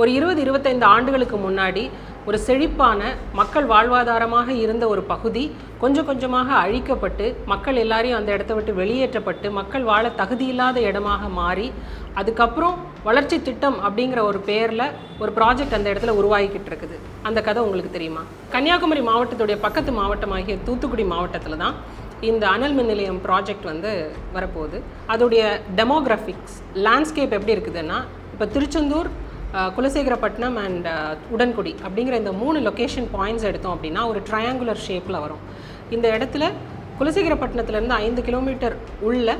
ஒரு இருபது இருபத்தைந்து ஆண்டுகளுக்கு முன்னாடி ஒரு செழிப்பான மக்கள் வாழ்வாதாரமாக இருந்த ஒரு பகுதி கொஞ்சம் கொஞ்சமாக அழிக்கப்பட்டு மக்கள் எல்லாரையும் அந்த இடத்த விட்டு வெளியேற்றப்பட்டு மக்கள் வாழ தகுதியில்லாத இடமாக மாறி அதுக்கப்புறம் வளர்ச்சி திட்டம் அப்படிங்கிற ஒரு பேரில் ஒரு ப்ராஜெக்ட் அந்த இடத்துல உருவாகிக்கிட்டு இருக்குது. அந்த கதை உங்களுக்கு தெரியுமா? கன்னியாகுமரி மாவட்டத்துடைய பக்கத்து மாவட்டமாகிய தூத்துக்குடி மாவட்டத்தில் தான் இந்த அனல் மின் நிலையம் ப்ராஜெக்ட் வந்து வரப்போகுது. அதோடைய டெமோகிராஃபிக்ஸ் லேண்ட்ஸ்கேப் எப்படி இருக்குதுன்னா இப்போ திருச்செந்தூர் குலசேகரப்பட்டினம் அண்ட் உடன்குடி அப்படிங்கிற இந்த மூணு லொக்கேஷன் பாயிண்ட்ஸ் எடுத்தோம் அப்படின்னா ஒரு ட்ரையாங்குலர் ஷேப்பில் வரும். இந்த இடத்துல குலசேகரப்பட்டினத்துலேருந்து ஐந்து கிலோமீட்டர் உள்ள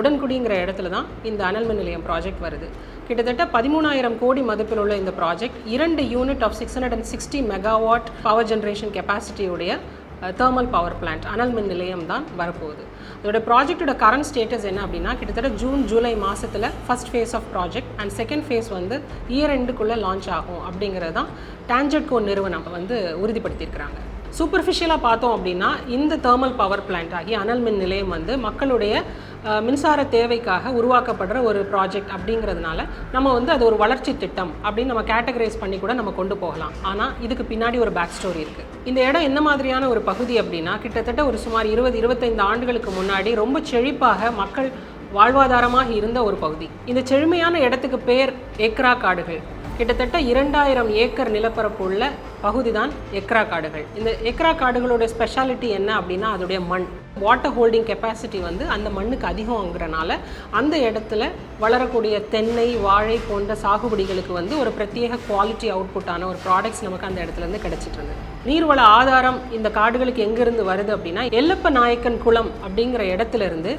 உடன்குடிங்கிற இடத்துல தான் இந்த அனல் மின் நிலையம் ப்ராஜெக்ட் வருது. கிட்டத்தட்ட பதிமூணாயிரம் கோடி மதிப்பில் உள்ள இந்த ப்ராஜெக்ட் இரண்டு unit of six hundred and sixty megawatt power generation கெப்பாசிட்டியுடைய thermal power plant அனல் மின் நிலையம் தான் வரப்போகுது. அதோட ப்ராஜெக்ட்டோட கரண்ட் ஸ்டேட்டஸ் என்ன அப்படின்னா கிட்டத்தட்ட ஜூன் ஜூலை மாதத்தில் first phase of project and second phase வந்து இயர் எண்டுக்குள்ளே லான்ச் ஆகும் அப்படிங்கிறது தான் டான்ஜெட்கோ நிறுவனம் வந்து உறுதிப்படுத்தியிருக்கிறாங்க. சூப்பர்ஃபிஷியலாக பார்த்தோம் அப்படின்னா இந்த தேர்மல் பவர் பிளான்ட் ஆகிய அனல் மின் நிலையம் வந்து மக்களுடைய மின்சார தேவைக்காக உருவாக்கப்படுற ஒரு ப்ராஜெக்ட் அப்படிங்கிறதுனால நம்ம வந்து அது ஒரு வளர்ச்சி திட்டம் அப்படின்னு நம்ம கேட்டகரைஸ் பண்ணி கூட நம்ம கொண்டு போகலாம். ஆனால் இதுக்கு பின்னாடி ஒரு பேக் ஸ்டோரி இருக்குது இந்த இடம் என்ன மாதிரியான ஒரு பகுதி அப்படின்னா கிட்டத்தட்ட ஒரு சுமார் இருபது இருபத்தைந்து ஆண்டுகளுக்கு முன்னாடி ரொம்ப செழிப்பாக மக்கள் வாழ்வாதாரமாக இருந்த ஒரு பகுதி. இந்த செழுமையான இடத்துக்கு பேர் ஏக்ரா காடுகள் கிட்டத்தட்ட இரண்டாயிரம் ஏக்கர் நிலப்பரப்பு உள்ள பகுதி தான் எக்ரா காடுகள். இந்த எக்ரா காடுகளோட ஸ்பெஷாலிட்டி என்ன அப்படின்னா அதோடைய மண். வாட்டர் ஹோல்டிங் கெப்பாசிட்டி வந்து அந்த மண்ணுக்கு அதிகங்கிறனால அந்த இடத்துல வளரக்கூடிய தென்னை வாழை போன்ற சாகுபடிகளுக்கு வந்து ஒரு பிரத்யேக குவாலிட்டி அவுட்புட்டான ஒரு ப்ராடக்ட்ஸ் நமக்கு அந்த இடத்துல இருந்து இருந்தது. நீர்வள ஆதாரம் இந்த காடுகளுக்கு எங்கேருந்து வருது அப்படின்னா எல்லப்ப நாயக்கன் குளம் அப்படிங்கிற இடத்துல இருந்து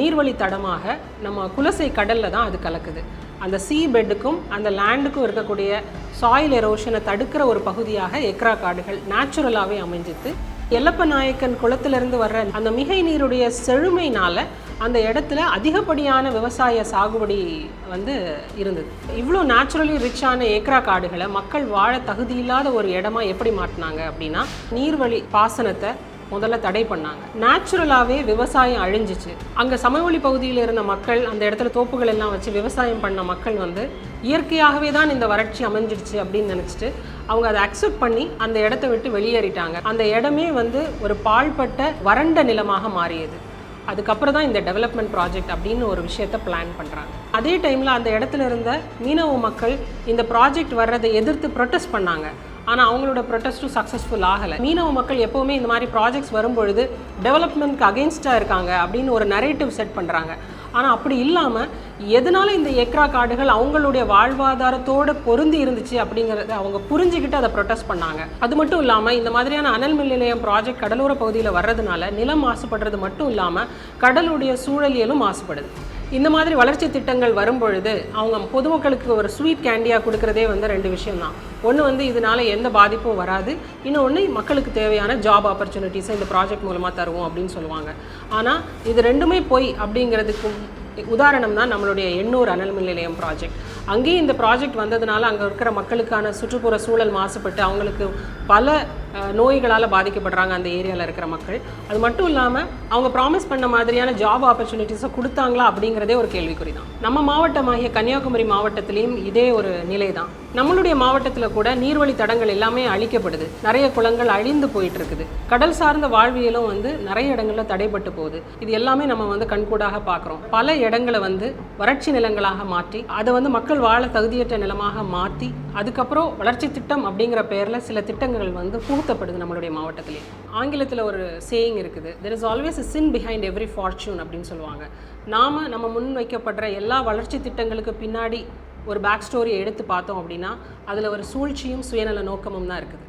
நீர்வழி தடமாக நம்ம குலசை கடலில் தான் அது கலக்குது. அந்த சீ பெட்டுக்கும் அந்த லேண்டுக்கும் இருக்கக்கூடிய சாயில் எரோஷனை தடுக்கிற ஒரு பகுதியாக எக்ரா காடுகள் நேச்சுரலாகவே அமைஞ்சித்து எல்லப்ப நாயக்கன் குளத்திலிருந்து வர்ற அந்த மிகை நீருடைய செழுமையினால அந்த இடத்துல அதிகப்படியான விவசாய சாகுபடி வந்து இருந்தது. இவ்வளோ நேச்சுரலி ரிச்சான ஏக்ரா காடுகளை மக்கள் வாழ தகுதியில்லாத ஒரு இடமா எப்படி மாட்டினாங்க அப்படின்னா நீர்வழி பாசனத்தை முதல்ல தடை பண்ணாங்க. நேச்சுரலாகவே விவசாயம் அழிஞ்சிச்சு. அங்கே சமவெளி பகுதியில் இருந்த மக்கள் அந்த இடத்துல தோப்புகள் எல்லாம் வச்சு விவசாயம் பண்ண மக்கள் வந்து இயற்கையாகவே தான் இந்த வறட்சி அமைஞ்சிடுச்சு அப்படின்னு நினச்சிட்டு அவங்க அதை அக்செப்ட் பண்ணி அந்த இடத்த விட்டு வெளியேறிட்டாங்க. அந்த இடமே வந்து ஒரு பாழ்பட்ட வறண்ட நிலமாக மாறியது. அதுக்கப்புறம் தான் இந்த டெவலப்மெண்ட் ப்ராஜெக்ட் அப்படின்னு ஒரு விஷயத்த பிளான் பண்ணுறாங்க அதே டைமில் அந்த இடத்துல இருந்த மீனவ மக்கள் இந்த ப்ராஜெக்ட் வர்றதை எதிர்த்து ப்ரொட்டஸ்ட் பண்ணாங்க. ஆனால் அவங்களோட ப்ரொட்டஸ்ட்டும் சக்ஸஸ்ஃபுல் ஆகலை. மீனவ மக்கள் எப்போவுமே இந்த மாதிரி ப்ராஜெக்ட்ஸ் வரும்பொழுது டெவலப்மெண்ட்க்கு அகேன்ஸ்டாக இருக்காங்க அப்படின்னு ஒரு நரேட்டிவ் செட் பண்ணுறாங்க ஆனால் அப்படி இல்லாமல் எதனால இந்த ஏக்ரா காடுகள் அவங்களுடைய வாழ்வாதாரத்தோட பொருந்தி இருந்துச்சு அப்படிங்கிறத அவங்க புரிஞ்சுக்கிட்டு அதை ப்ரொட்டஸ்ட் பண்ணாங்க. அது மட்டும் இல்லாமல் இந்த மாதிரியான அனல் மின் நிலையம் ப்ராஜெக்ட் கடலோர பகுதியில் வர்றதுனால நிலம் மாசுபடுறது மட்டும் இல்லாமல் கடலுடைய சூழலியலும் மாசுபடுது. இந்த மாதிரி வளர்ச்சி திட்டங்கள் வரும்பொழுது அவங்க பொதுமக்களுக்கு ஒரு ஸ்வீட் கேண்டியாக கொடுக்குறதே வந்து ரெண்டு விஷயம்தான். ஒன்று வந்து இதனால எந்த பாதிப்பும் வராது. இன்னொன்று மக்களுக்கு தேவையான ஜாப் ஆப்பர்ச்சுனிட்டிஸை இந்த ப்ராஜெக்ட் மூலமாக தருவோம் அப்படின்னு சொல்லுவாங்க. ஆனால் இது ரெண்டுமே பொய் அப்படிங்கிறதுக்கு உதாரணம் தான் நம்மளுடைய எண்ணூர் அனல் மின் நிலையம் ப்ராஜெக்ட் அங்கேயும் இந்த ப்ராஜெக்ட் வந்ததுனால அங்கே இருக்கிற மக்களுக்கான சுற்றுப்புற சூழல் மாசுபட்டு அவங்களுக்கு பல நோய்களால் பாதிக்கப்படுறாங்க அந்த ஏரியாவில் இருக்கிற மக்கள். அது மட்டும் இல்லாமல் அவங்க ப்ராமிஸ் பண்ண மாதிரியான ஜாப் ஆப்பர்ச்சுனிட்டிஸை கொடுத்தாங்களா அப்படிங்கிறதே ஒரு கேள்விக்குறி தான் நம்ம மாவட்டமாகிய கன்னியாகுமரி மாவட்டத்திலையும் இதே ஒரு நிலை தான் நம்மளுடைய மாவட்டத்தில் கூட நீர்வழி தடங்கள் எல்லாமே அழிக்கப்படுது. நிறைய குளங்கள் அழிந்து போயிட்டு இருக்குது கடல் சார்ந்த வாழ்வியலும் வந்து நிறைய இடங்களில் தடைப்பட்டு போகுது. இது எல்லாமே நம்ம வந்து கண்கூடாக பார்க்குறோம் பல இடங்களை வந்து வறட்சி நிலங்களாக மாற்றி அதை வந்து மக்கள் வாழ தகுதியற்ற நிலமாக மாற்றி அதுக்கப்புறம் வளர்ச்சி திட்டம் அப்படிங்கிற பேரில் சில திட்டங்கள் வந்து புகுத்தப்படுது நம்மளுடைய மாவட்டத்திலே. ஆங்கிலத்தில் ஒரு சேயிங் இருக்குது there is always a sin behind every fortune அப்படின்னு சொல்லுவாங்க. நாம் நம்ம முன் வைக்கப்படுற எல்லா வளர்ச்சி திட்டங்களுக்கு பின்னாடி ஒரு பேக் ஸ்டோரியை எடுத்து பார்த்தோம் அப்படின்னா அதில் ஒரு சூழ்ச்சியும் சுயநல நோக்கமும் தான் இருக்குது.